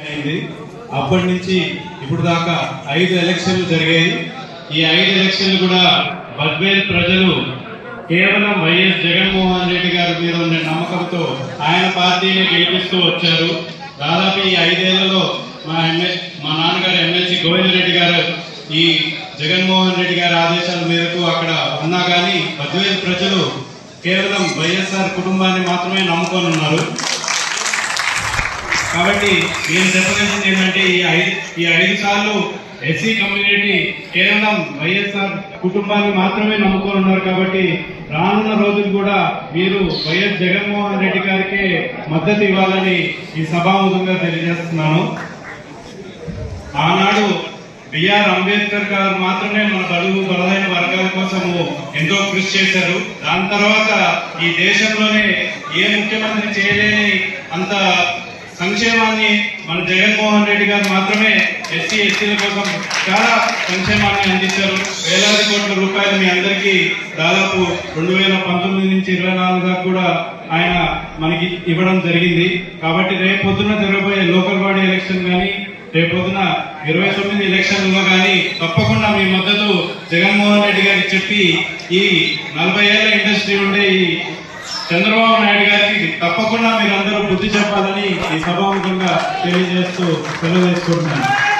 అయింది. అప్పటి నుంచి ఇప్పుడు దాకా ఐదు ఎలక్షన్లు జరిగాయి. ఈ ఐదు ఎలక్షన్లు కూడా బద్వేల్ ప్రజలు కేవలం వైఎస్ జగన్మోహన్ రెడ్డి గారి మీద ఉన్న నమ్మకంతో ఆయన పార్టీని గెలిపిస్తూ వచ్చారు. దాదాపు ఈ ఐదేళ్ళలో మా ఎమ్మె మా నాన్నగారు ఎమ్మెల్సీ గోవింద్ రెడ్డి గారు ఈ జగన్మోహన్ రెడ్డి గారి ఆదేశాల మేరకు అక్కడ ఉన్నా కానీ బద్వేల్ ప్రజలు కేవలం వైఎస్ఆర్ కుటుంబాన్ని మాత్రమే నమ్ముకొని ఉన్నారు. కాబట్టి నేను చెప్పదలిసింది ఏంటంటే ఈ ఐదు ఈ ఐదు సార్లు ఎస్సీ కమ్యూనిటీ కేవలం వైఎస్ఆర్ కుటుంబాన్ని మాత్రమే నమ్ముకొని ఉన్నారు కాబట్టి రానున్న రోజులు కూడా మీరు వైఎస్ జగన్మోహన్ రెడ్డి గారికి మద్దతు ఇవ్వాలని ఈ సభాముఖంగా తెలియజేస్తున్నాను. ఆనాడు బిఆర్ అంబేద్కర్ గారు మాత్రమే మన బడుగు బలహీన వర్గాల కోసము ఎంతో కృషి చేశారు. దాని తర్వాత ఈ దేశంలోనే ఏ ముఖ్యమంత్రి చేయలేని అంత సంక్షేమాన్ని మన జగన్మోహన్ రెడ్డి గారు మాత్రమే ఎస్సీ ఎస్టీల కోసం చాలా సంక్షేమాన్ని అందించారు. వేలాది కోట్ల రూపాయలు మీ అందరికీ దాదాపు రెండు వేల పంతొమ్మిది నుంచి ఇరవై నాలుగు దాకా కూడా ఆయన మనకి ఇవ్వడం జరిగింది. కాబట్టి రేపు పొద్దున్న జరగబోయే లోకల్ బాడీ ఎలక్షన్ కానీ రేపొద్దున ఇరవై తొమ్మిది ఎలక్షన్లో కానీ తప్పకుండా మీ మద్దతు జగన్మోహన్ రెడ్డి గారికి చెప్పి ఈ నలభై ఏళ్ళ ఇండస్ట్రీ ఉండే ఈ చంద్రబాబు నాయుడు గారికి తప్పకుండా మీరందరూ బుద్ధి చెప్పాలని ఈ సభాముఖంగా తెలియజేస్తూ తెలియజేసుకుంటున్నాను